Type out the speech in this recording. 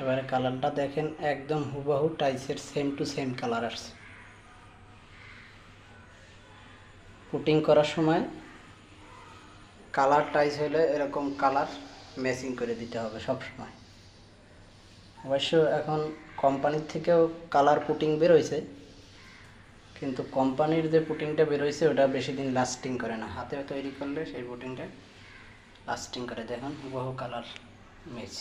এবারে কালারটা দেখেন একদম হুবহু টাইসের সেম টু সেম কালার আসছে। পুটিং করার সময় কালার টাইস হলে এরকম কালার ম্যাচিং করে দিতে হবে সব সময়। অবশ্য এখন কোম্পানির থেকেও কালার পুটিং বেরোইছে, কিন্তু কোম্পানির যে পুটিংটা বেরোইছে ওটা বেশি দিন লাস্টিং করে না। হাতে তৈরি করলে সেই পুটিংটা লাস্টিং করে। দেখুন বহু কালার ম্যাচ